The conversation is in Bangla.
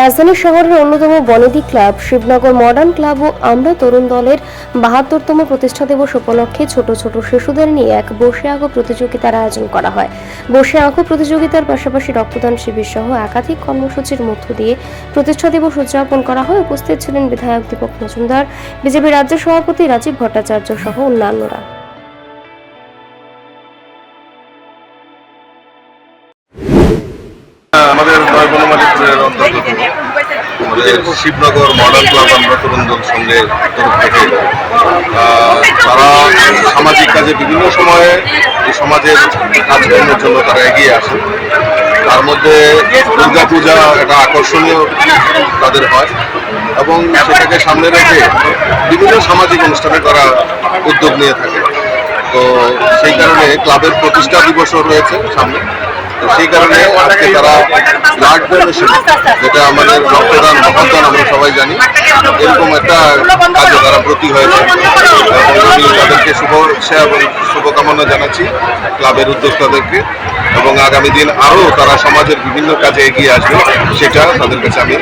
রাজধানী শহরের অন্যতম বনেদি ক্লাব, শিবনগর মডার্ন ক্লাব ও আমরা তরুণ দলের বাহাত্তরতম প্রতিষ্ঠা দিবস উপলক্ষে ছোট ছোট শিশুদের নিয়ে এক বসে আঁকো প্রতিযোগিতার আয়োজন করা হয়। বসে আঁকো প্রতিযোগিতার পাশাপাশি রক্তদান শিবির সহ একাধিক কর্মসূচির মধ্য দিয়ে প্রতিষ্ঠা দিবস উদযাপন করা হয়। উপস্থিত ছিলেন বিধায়ক দীপক মজুমদার, বিজেপি রাজ্য সভাপতি রাজীব ভট্টাচার্য সহ অন্যান্যরা। আমাদের অন্তর্গত। আমাদের শিবনগর মডার্ন ক্লাব আমরা তরুণ দল সঙ্গের তরফ থেকে তারা সামাজিক কাজে বিভিন্ন সময়ে এই সমাজের কাজকর্মের জন্য তারা এগিয়ে আসে তার মধ্যে দুর্গা পূজা একটা আকর্ষণীয় তাদের হয় এবং সেটাকে সামনে রেখে বিভিন্ন সামাজিক অনুষ্ঠানে তারা উদ্যোগ নিয়ে থাকে। তো সেই কারণে ক্লাবের প্রতিষ্ঠা দিবসও রয়েছে সামনে। তো সেই কারণে আজকে তারা ব্লাড ডোনেশন যেটা আমাদের রক্তদান মহাদান আমরা সবাই জানি, এরকম একটা কাজে তারা ব্রতী হয়েছে আমি তাদেরকে শুভেচ্ছা এবং শুভকামনা জানাচ্ছি ক্লাবের উদ্যোক্তাদেরকে এবং আগামী দিন আরও তারা সমাজের বিভিন্ন কাজে এগিয়ে আসবে, সেটা তাদের কাছে আমি।